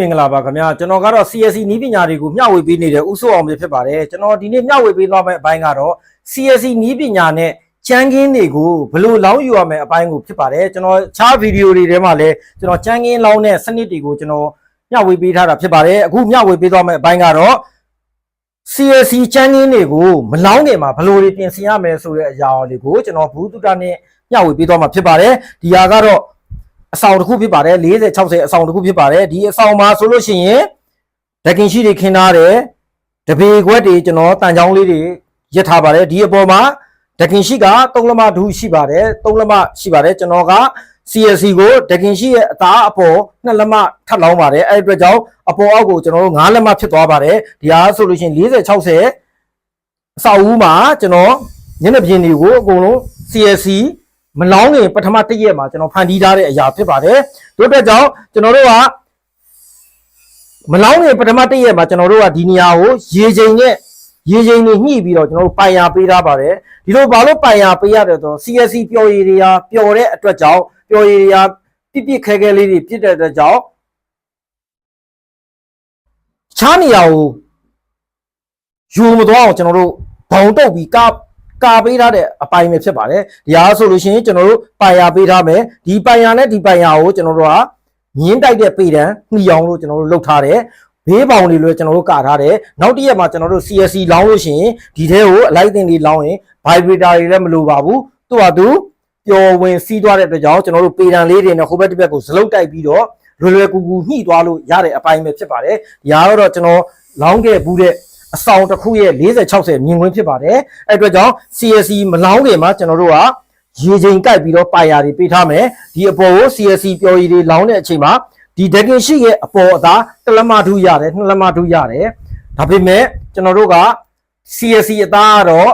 မင်္ဂလာပါခင်ဗျာကျွန်တော်ကတော့ CSC နီးပညာတွေကိုမျှဝေပေးနေတဲ့ဥဆိုအောင်ပဲဖြစ်ပါတယ်ကျွန်တော်ဒီနေ့မျှဝေပေးသွားမယ့်အပိုင်းကတော့ CSC နီးပညာနဲ့ကျန်းကင်းတွေကိုဘယ်လိုလောင်းယူရမယ့်အပိုင်းကိုဖြစ်ပါတယ်ကျွန်တော်ခြားဗီဒီယိုတွေထဲမှာလည်းကျွန်တော်ကျန်းကင်းလောင်းတဲ့စနစ်တွေကိုကျွန်တော်မျှဝေပေးထားတာဖြစ်ပါတယ်အခုမျှဝေပေးသွားမယ့်အပိုင်းကတော့ CSC ကျန်းကင်းတွေကိုမလောင်းခင်မှာဘယ်လိုတွေပြင်ဆင်ရမယ်ဆိုတဲ့အရာတွေကိုကျွန်တော်ဘူးတုတနဲ့မျှဝေပေးသွားမှာဖြစ်ပါတယ်ဒီဟာကတော့ အဆောင်တစ်ခုဖြစ်ပါတယ်40 60အဆောင်တစ်ခုဖြစ်ပါတယ်ဒီအဆောင်မှာဆိုလို့ရှိရင်ဒကင်ရှိတွေခင်းထားတယ်တပေခွက်တွေကျွန်တော်တန်ချောင်းလေးတွေရက်ထားပါတယ်ဒီအပေါ်မှာဒကင်ရှိက3လက်မဒူးရှိပါတယ်3လက်မရှိပါတယ်ကျွန်တော်က CSC ကိုဒကင်ရှိရဲ့အသားအပေါ်2လက်မထပ်လောင်းပါတယ်အဲ့ဒီအတွက်ကြောင့်အပေါ်အောက်ကိုကျွန်တော်တို့9လက်မဖြစ်သွားပါတယ်ဒီဟာဆိုလို့ရှိရင်40 60အဆောက်အဦမှာကျွန်တော်ညနေပြင်တွေကိုအကုန်လုံး CSC မလောင်းခင်ပထမတစ်ရက်မှာကျွန်တော်ဖန်တီးထားတဲ့အရာဖြစ်ပါတယ်တို့အတွက်ကြောင့်ကျွန်တော်တို့ကမလောင်းခင်ပထမတစ်ရက်မှာကျွန်တော်တို့ကဒီနေရာကိုရေချိန်နဲ့ရေချိန်တွေညှိပြီးတော့ကျွန်တော်တို့ပိုင်ရပေးထားပါတယ်ဒီလိုဘာလို့ပိုင်ရပေးရတယ်ဆိုတော့ CSC ပျော်ရည်တွေကပျော်တဲ့အတွက်ကြောင့်ပျော်ရည်တွေကပြစ်ပြစ်ခဲခဲလေးတွေပြစ်တဲ့အတွက်ကြောင့်ချားနေရာကိုယူမသွားအောင်ကျွန်တော်တို့ဘောင်တုတ်ပြီးက ကာပေးထားတဲ့အပိုင်းပဲဖြစ်ပါတယ်ဒီဟာဆိုလို့ရှိရင်ကျွန်တော်တို့ပိုင်ရပေးထားမယ်ဒီပိုင်ရနဲ့ဒီပိုင်ရကိုကျွန်တော်တို့ကမြင်းတိုက်တဲ့ပေတံနှီအောင်လို့ကျွန်တော်တို့လုပ်ထားတယ်ဘေးပေါင်တွေလည်းကျွန်တော်တို့ကာထားတယ်နောက်တစ်ရက်မှာကျွန်တော်တို့ CSC လောင်းလို့ရှိရင်ဒီထဲကိုအလိုက်တင်တွေလောင်းရင် vibrator တွေလည်းမလိုပါဘူးသူ့ဟာသူပျော်ဝင်စီးသွားတဲ့အတွက်ကြောင့်ကျွန်တော်တို့ပေတံလေးတွေနဲ့ဟိုဘက်တစ်ဘက်ကိုဇလုတ်တိုက်ပြီးတော့လွယ်လွယ်ကူကူညှိသွားလို့ရတဲ့အပိုင်းပဲဖြစ်ပါတယ်ဒီဟာတော့ကျွန်တော်လောင်းခဲ့ဘူးတဲ့ အဆောင်တစ်ခုရဲ့40 60မြင်ကွင်းဖြစ်ပါတယ်အဲ့အတွက်ကြောင့် CSC မလောင်းခင်မှာကျွန်တော်တို့ကရေချိန်ကိုက်ပြီးတော့ပါယာတွေပေးထားမယ်ဒီအပေါ်ကို CSC ပျော်ရည်တွေလောင်းတဲ့အချိန်မှာဒီဒကင်ရှိရဲ့အပေါ်အသားတစ်လက်မထူးရတယ်နှစ်လက်မထူးရတယ်ဒါပေမဲ့ကျွန်တော်တို့က CSC အသားကတော့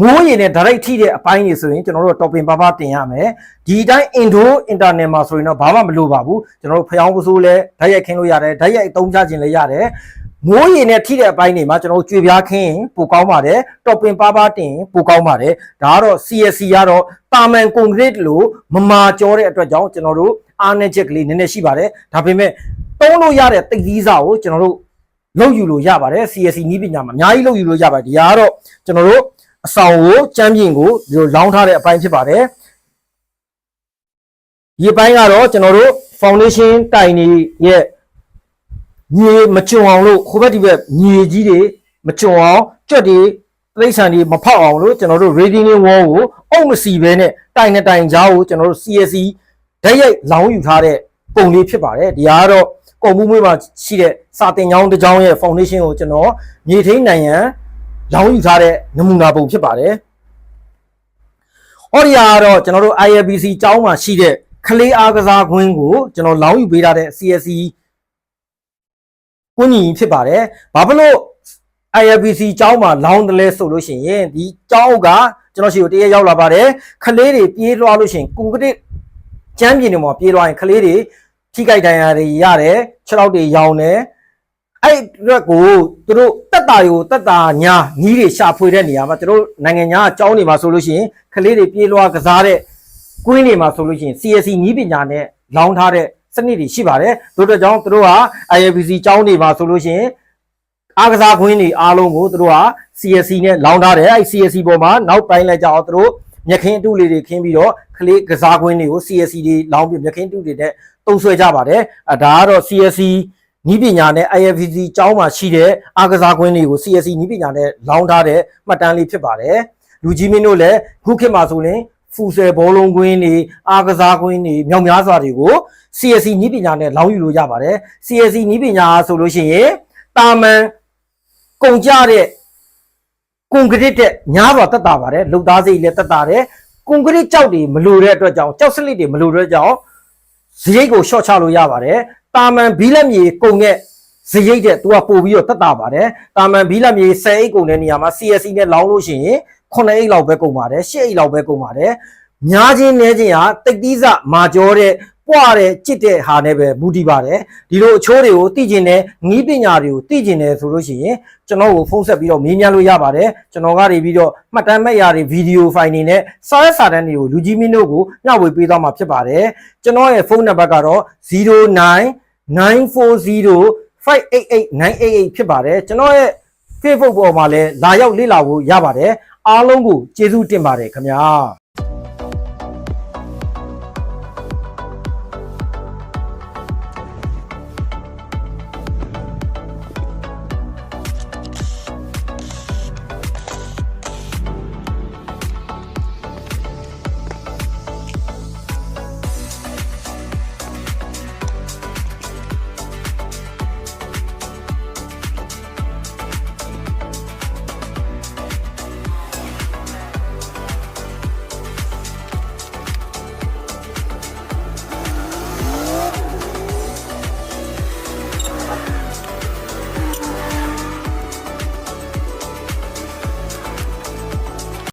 မိုးရည်နဲ့ direct ထိတဲ့အပိုင်းတွေဆိုရင်ကျွန်တော်တို့ topping ပါပါတင်ရမယ်ဒီအတိုင်း indo internet မှာဆိုရင်တော့ဘာမှမလိုပါဘူးကျွန်တော်တို့ဖျောင်းပစိုးလဲဓာတ်ရိုက်ခင်းလို့ရတယ်ဓာတ်ရိုက်အသုံးချခြင်းလည်းရတယ် မိုးရည်နဲ့ထိတဲ့အပိုင်းတွေမှာကျွန်တော်တို့ကြွေပြားခင်းရင်ပိုကောင်းပါတယ် topping ပါပါတင်ရင်ပိုကောင်းပါတယ်ဒါကတော့ CSC ကတော့တာမန်ကွန်ကရစ်လို့မမာကျောတဲ့အတွက်ကြောင့်ကျွန်တော်တို့အားနည်းချက်ကလေးနည်းနည်းရှိပါတယ်ဒါပေမဲ့တုံးလို့ရတဲ့တိတ်သီးစာကိုကျွန်တော်တို့လုပ်ယူလို့ရပါတယ် CSC နီးပညာမှာအများကြီးလုပ်ယူလို့ရပါတယ်ဒီဟာကတော့ကျွန်တော်တို့အဆောင်ကိုချမ်းပြင်ကိုဒီလိုလောင်းထားတဲ့အပိုင်းဖြစ်ပါတယ်ဒီအပိုင်းကတော့ကျွန်တော်တို့ foundation တိုင်နေရဲ့ မြေမကြုံအောင်လို့ခိုးဘက်ဒီဘက်မြေကြီးတွေမကြုံအောင်ကြွက်တွေတိရစ္ဆာန်တွေမဖောက်အောင်လို့ကျွန်တော်တို့ radiating wall ကိုအုပ်မစီဘဲနဲ့တိုင်နဲ့တိုင်ကြားကိုကျွန်တော်တို့ CSC ဓာတ်ရိုက်လောင်းယူထားတဲ့ပုံလေးဖြစ်ပါတယ်ဒီဟာကတော့ကုံမှုမွေးမှာရှိတဲ့စာတင်ကြောင်းတစ်ကြောင်းရဲ့ foundation ကိုကျွန်တော်မြေထိန်နိုင်ရန်လောင်းယူထားတဲ့နမူနာပုံဖြစ်ပါတယ်ဟောဒီဟာကတော့ကျွန်တော်တို့ IFBC ကျောင်းမှာရှိတဲ့ကလေးအားကစားကွင်းကိုကျွန်တော်လောင်းယူပေးထားတဲ့ CSC ကွင်းကြီးဖြစ်ပါတယ်ဘာဖြစ်လို့ IFBC ကျောင်းမှာလောင်းတယ်လဲဆိုလို့ရှိရင်ဒီကျောင်းကကျွန်တော်ရှိကိုတရက်ရောက်လာပါတယ်ခလေးတွေပြေးလွှားလို့ရှိရင်ကွန်ကရစ်ကျမ်းပြင်တွေမှာပြေးလွှားရင်ခလေးတွေထိကြိုက်ဒဏ်ရာတွေရတယ်ခြေထောက်တွေရောင်တယ်အဲ့အတွက်ကိုသူတို့တက်တာတွေကိုတက်တာညာနီးတွေရှာဖွေတဲ့နေရာမှာသူတို့နိုင်ငံညာအကြောင်းတွေမှာဆိုလို့ရှိရင်ခလေးတွေပြေးလွှားကစားတဲ့ကွင်းတွေမှာဆိုလို့ရှိရင် CSC နီးပညာနဲ့လောင်းထားတဲ့ စနစ်တွေရှိပါတယ်တို့အတွက်ကြောင့်သူတို့က IFBC ကျောင်းတွေမှာဆိုလို့ရှိရင်အားကစားခွင်းတွေအားလုံးကိုသူတို့က CSC နဲ့လောင်းထားတယ်အဲ့ CSC ပေါ်မှာနောက်ပိုင်းလိုက်ကြအောင်သူတို့မြက်ခင်းအတုလေးတွေခင်းပြီးတော့ကလေးကစားခွင်းတွေကို CSC တွေလောင်းပြီးမြက်ခင်းအတုတွေနဲ့တုံးဆွဲကြပါတယ်အဲဒါကတော့ CSC နီးပညာနဲ့ IFBC ကျောင်းမှာရှိတဲ့အားကစားခွင်းတွေကို CSC နီးပညာနဲ့လောင်းထားတဲ့မှတ်တမ်းလေးဖြစ်ပါတယ်လူကြီးမင်းတို့လည်းခုခေတ်မှာဆိုရင် ဖူဆယ်ဘောလုံးကွင်းတွေအားကစားကွင်းတွေမြောက်များစွာတွေကို CSC နီးပညာနဲ့လောင်းယူလို့ရပါတယ် CSC နီးပညာဆိုလို့ရှိရင်တာမန်ကုန်ကြတဲ့ကွန်ကရစ်တဲ့ညားစွာတက်တာပါတယ်လုံသားစိတ်လည်းတက်တာတယ်ကွန်ကရစ်ကြောက်တွေမလိုတဲ့အတွက်ကြောင့်ကြောက်စလစ်တွေမလိုတဲ့ကြောင့်ဇရိတ်ကိုရှော့ချလို့ရပါတယ်တာမန်ဘီလက်မြေကုန်တဲ့ ဇရိတ်တဲ့သူကပို့ပြီးတော့တက်တာပါတယ်တာမန်ဘီလက်မြေ10အိတ်ကုန်တဲ့နေရာမှာ CSC နဲ့လောင်းလို့ရှိရင်9အိတ်လောက်ပဲကုန်ပါတယ်10အိတ်လောက်ပဲကုန်ပါတယ်များချင်းနဲချင်းဟာတိတ်သီးစမာကျောတဲ့ပွားတဲ့ကြစ်တဲ့ဟာနဲ့ပဲမူတည်ပါတယ်ဒီလိုအချိုးတွေကိုသိကျင်တဲ့ငီးပညာတွေကိုသိကျင်တယ်ဆိုလို့ရှိရင်ကျွန်တော်ကိုဖုန်းဆက်ပြီးတော့မေးမြန်းလို့ရပါတယ်ကျွန်တော်ကနေပြီးတော့မှတ်တမ်းမဲ့ရာတွေဗီဒီယိုဖိုင်တွေနဲ့စာရွက်စာတမ်းတွေကိုလူကြီးမင်းတို့ကိုညှဝေပေးသွားမှာဖြစ်ပါတယ်ကျွန်တော်ရဲ့ဖုန်းနံပါတ်ကတော့09 988988988ဖြစ်ပါတယ်ကျွန်တော်ရဲ့ Facebook ပေါ်မှာလည်းလာရောက်လေ့လာဖို့ရပါတယ်အားလုံးကိုကျေးဇူးတင်ပါတယ်ခင်ဗျာ